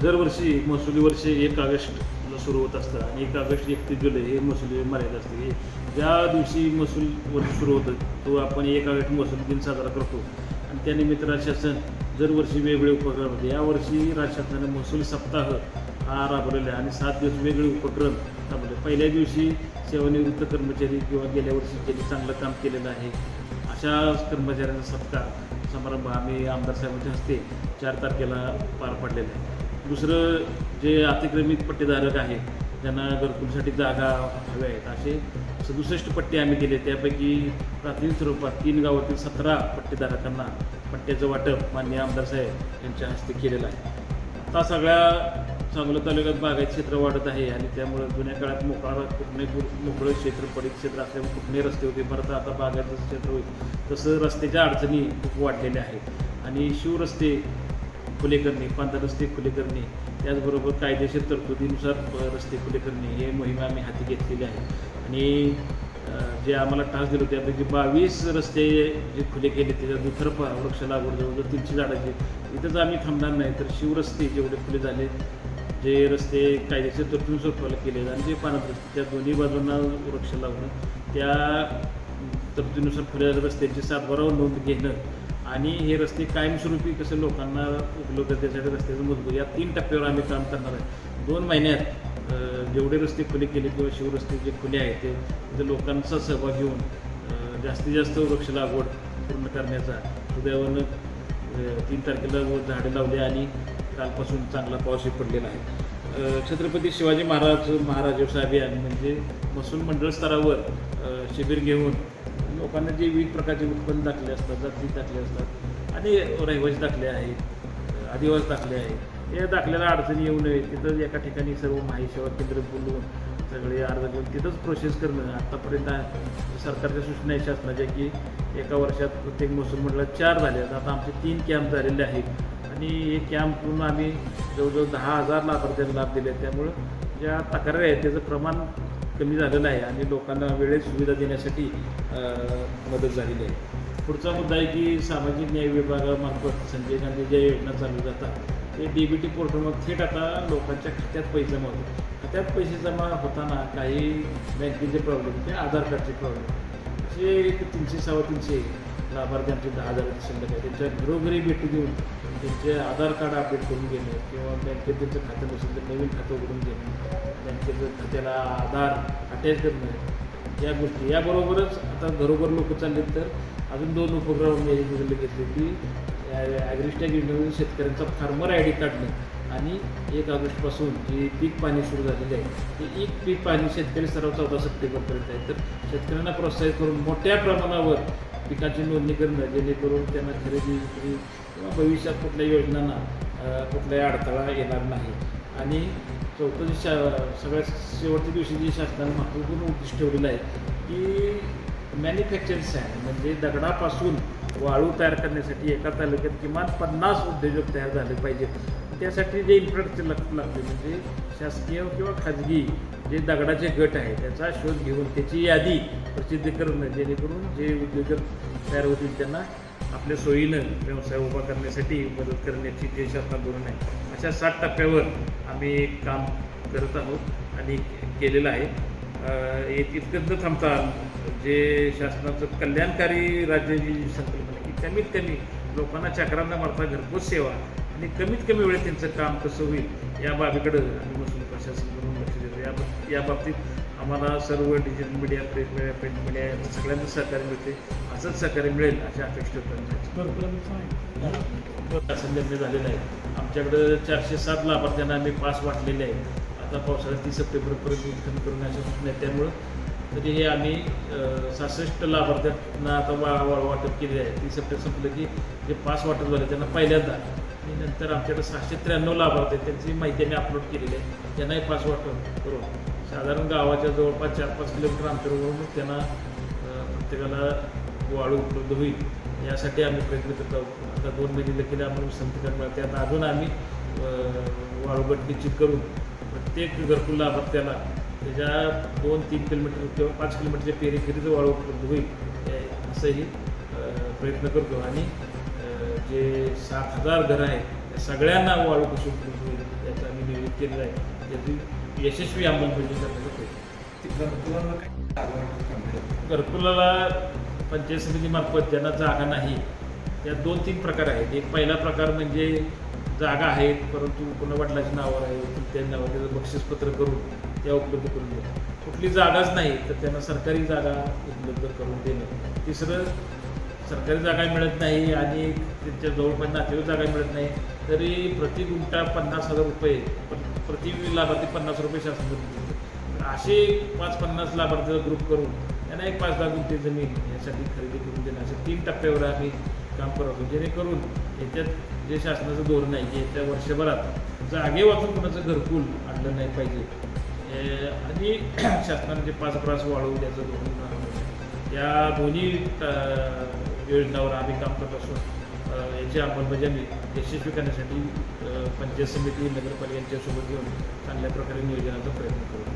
दरवर्षी महसुली वर्ष एक ऑगस्टला सुरू होत असतं आणि एक ऑगस्ट एकतीस जुलै हे महसुली मर्यादा असते. हे ज्या दिवशी महसूल वर्ष सुरू होतं तो आपण एक ऑगस्ट महसूल दिन साजरा करतो. आणि त्यानिमित्त राज्य शासन दरवर्षी वेगवेगळे उपक्रम होते यावर्षी राज्य शासनाने महसूल सप्ताह हा राबवलेला आहे आणि सात दिवस वेगळे उपक्रम राबवले. पहिल्या दिवशी सेवानिवृत्त कर्मचारी किंवा गेल्या वर्षी ज्यांनी चांगलं काम केलेलं आहे अशा कर्मचाऱ्यांचा सत्कार समारंभ आम्ही आमदार साहेबांच्या हस्ते चार तारखेला पार पडलेला आहे. दुसरं जे अतिक्रमित पट्टेधारक आहेत ज्यांना घरकुलसाठी जागा हव्या आहेत असे सदुसष्ट पट्टे आम्ही दिले. त्यापैकी प्राथमिक स्वरूपात तीन गावातील सतरा पट्टेधारकांना पट्ट्याचं वाटप माननीय आमदार साहेब यांच्या हस्ते केलेलं आहे. आता सगळ्या चांगलं तालुक्यात बागायत क्षेत्र वाढत आहे आणि त्यामुळे जुन्या काळात मोकळा कुठणे मोकळं क्षेत्र पडीत क्षेत्र असल्यामुळे कुठले रस्ते होते. परत आता बागायचं क्षेत्र होईल. तसं रस्त्याच्या अडचणी खूप वाढलेल्या आहेत. आणि शिवरस्ते खुले करणे पांढर रस्ते खुले करणे त्याचबरोबर कायदेशीर तरतुदीनुसार रस्ते खुले करणे हे मोहिमा आम्ही हाती घेतलेली आहे. आणि जे आम्हाला टास्क दिलं त्यापैकी बावीस रस्ते जे खुले केले त्याच्यात दुतर्फा वृक्ष लागवड जवळजवळ तीनशे झाडाचे इथंच आम्ही थांबणार नाही तर शिवरस्ते जेवढे खुले झाले जे रस्ते कायदेशीर तरतुदीनुसार खुले केले आणि जे पाण्यात रस्ते त्या दोन्ही बाजूंना वृक्ष लावणं त्या तरतुदीनुसार खुल्या रस्त्यांची सातबारावर नोंद घेणं आणि हे रस्ते कायमस्वरूपी कसं लोकांना उपलब्धतेसाठी रस्त्याचं मजबूत या तीन टप्प्यावर आम्ही काम करणार आहे. दोन महिन्यात जेवढे रस्ते खुले केले किंवा शिवरस्ते जे खुले आहेत ते तिथे लोकांचा सहभाग घेऊन जास्तीत जास्त वृक्ष लागवड पूर्ण करण्याचा उद्यावरनं तीन तारखेला व झाडे लावले आणि कालपासून चांगला पाऊसही पडलेला आहे. छत्रपती शिवाजी महाराज महाराज साहेब अभियान म्हणजे महसूल मंडळ स्तरावर शिबिर घेऊन लोकांना जे विविध प्रकारचे उत्पन्न दाखले असतात जाती दाखले असतात आणि रहिवासी दाखले आहेत अ, आदिवासी दाखले आहेत या दाखल्याला अडचणी येऊ नये तिथं एका ठिकाणी सर्व माहिती सेवा केंद्र बोलून सगळे अर्ज घेऊन तिथंच प्रोसेस करणं. आत्तापर्यंत सरकारच्या सूचना आहे शासनाच्या की एका वर्षात प्रत्येक महसूल मंडळात चार झाले आहेत. आता आमचे तीन कॅम्प झालेले आहेत. आणि हे कॅम्प करून आम्ही जवळजवळ दहा हजार लाभार्थ्यांना लाभ दिले आहेत त्यामुळं ज्या तक्रारी आहेत त्याचं प्रमाण कमी झालेला आहे आणि लोकांना वेळेत सुविधा देण्यासाठी मदत झालेली आहे. पुढचा मुद्दा आहे की सामाजिक न्याय विभागामार्फत संजय गांधी ज्या योजना चालू जातात ते डी बी टी पोर्टलवर थेट आता लोकांच्या खात्यात पैसे जमा होतात. खात्यात पैसे जमा होताना काही बँकेचे प्रॉब्लेम ते आधार कार्डचे प्रॉब्लेम असे एक तीनशे सव्वा तीनशे लाभार्थ्यांचे दहा हजाराची शिल्लक आहे. त्यांच्या घरोघरी भेटी देऊन त्यांचे आधार कार्ड अपडेट करून घेणे किंवा बँकेत त्यांचं खातं नसेल तर नवीन खातं उघडून घेणे बँकेचं खात्याला आधार अटॅच करणं या गोष्टी. याबरोबरच आता घरोघर लोक चालले तर अजून दोन उपक्रम मी घेतले की ॲग्रिस्टॅग योजनेमध्ये शेतकऱ्यांचा फार्मर आय डी काढणं आणि एक ऑगस्टपासून जी पीक पाणी सुरू झालेली आहे ते एक पीक पाणी शेतकरी सर्व चौदा सप्टेंबरपर्यंत आहे. तर शेतकऱ्यांना प्रोत्साहित करून मोठ्या प्रमाणावर पिकाची नोंदणी करणं जेणेकरून त्यांना खरेदी विक्री किंवा भविष्यात कुठल्या योजनांना कुठलाही अडथळा येणार नाही. आणि चौथं जे शा सगळ्यात शेवटच्या दिवशी जे शासनाने महत्त्वपूर्ण उद्दिष्ट ठेवलेलं आहे की मॅन्युफॅक्चरिंग सँड म्हणजे दगडापासून वाळू तयार करण्यासाठी एका तालुक्यात किमान पन्नास उद्योजक तयार झाले पाहिजेत. त्यासाठी जे इन्फ्रास्ट्रक्चर लाग लागते म्हणजे शासकीय किंवा खाजगी जे दगडाचे गट आहे त्याचा शोध घेऊन त्याची यादी प्रसिद्ध करणं जेणेकरून जे उद्योजक तयार होतील त्यांना आपल्या सोयीनं व्यवसाय उभा करण्यासाठी मदत करण्याची जे शासना धोरण आहे. अशा सात टप्प्यावर आम्ही काम करत आहोत आणि केलेलं आहे. अं, इतकंच न थांबता जे शासनाचं कल्याणकारी राज्य जी संकल्पना की कमीत कमी लोकांना चक्रांना मारता घरपोच सेवा आणि कमीत कमी वेळेत त्यांचं काम कसं होईल या बाबीकडं आम्ही महसूल प्रशासन म्हणून लक्ष देतो. या या बाबतीत आम्हाला सर्व digital media press media print media यांचं सगळ्यांचं सहकार्य मिळते. असंच सहकार्य मिळेल अशा अपेक्षा करण्याची संलग्न झालेलं आहे. आमच्याकडं चारशे सात लाभार्थ्यांना आम्ही पास वाटलेले आहेत आता पावसाळ्यात तीस सप्टेंबरपर्यंत उत्खनन करून अशा सूचना आहेत. त्यामुळं तरी हे आम्ही सहासष्ट लाभार्थ्यांना आता वा वाटप केले आहे. तीस सप्टेंबर संपलं की जे पास वाटप झाले त्यांना पहिल्यांदा आणि नंतर आमच्याकडे सहाशे त्र्याण्णव लाभार्थी त्यांची माहिती आम्ही अपलोड केलेली आहे. त्यांनाही पास वाटप करून साधारण गावाच्या जवळपास चार पाच किलोमीटर अंतरावरून त्यांना प्रत्येकाला वाळू उपलब्ध होईल. यासाठी आम्ही प्रयत्न करत आहोत. आता दोन महिने देखील आम्हाला विश्रांती करणार त्यात अजून आम्ही वाळू वाळूगट निश्चित करून प्रत्येक घरकुल लाभार्थ्याला त्याच्या दोन तीन किलोमीटर किंवा पाच किलोमीटरच्या पेरीखेरीचं वाळू उपलब्ध होईल. असंही प्रयत्न करतो. आणि जे सात हजार घरं आहेत त्या सगळ्यांना वाळू कशी उपलब्ध होईल केलेलं आहे. त्याची यशस्वी अंमलबजावणी करण्याचा प्रयत्न घरकुलाला पंचायत समितीमार्फत ज्यांना जागा नाही त्या दोन तीन प्रकार आहेत. एक पहिला प्रकार म्हणजे जागा आहेत परंतु पुन्हा वडिलाच्या नावावर आहे त्या नावावर त्याचं बक्षीसपत्र करून त्या उपलब्ध करून देणं कुठली जागाच नाही तर त्यांना सरकारी जागा उपलब्ध करून देणं. तिसरं सरकारी जागा मिळत नाही आणि त्यांच्या जवळपास नातेवाईक जागा मिळत नाही तरी प्रति गुंठा पन्नास हजार रुपये प्रति लाभार्थी पन्नास रुपये शासन असे पाच पन्नास लाभार्थीचा ग्रुप करून त्यांना एक पाच दहा गुंठे जमीन यासाठी खरेदी करून देणं असे तीन टप्प्यावर आम्ही काम करतो जेणेकरून याच्यात जे शासनाचं धोरण आहे की येत्या वर्षभरात जागे वाचून कोणाचं घरकुल आणलं नाही पाहिजे आणि शासनाने जे पाच प्रास वाढवू द्याचं धोरण या दोन्ही योजनावर आम्ही काम करत असून याची अंमलबजावणी यशस्वी करण्यासाठी पंचायत समिती नगरपालिकांच्यासोबत घेऊन चांगल्या प्रकारे नियोजनाचा प्रयत्न करू.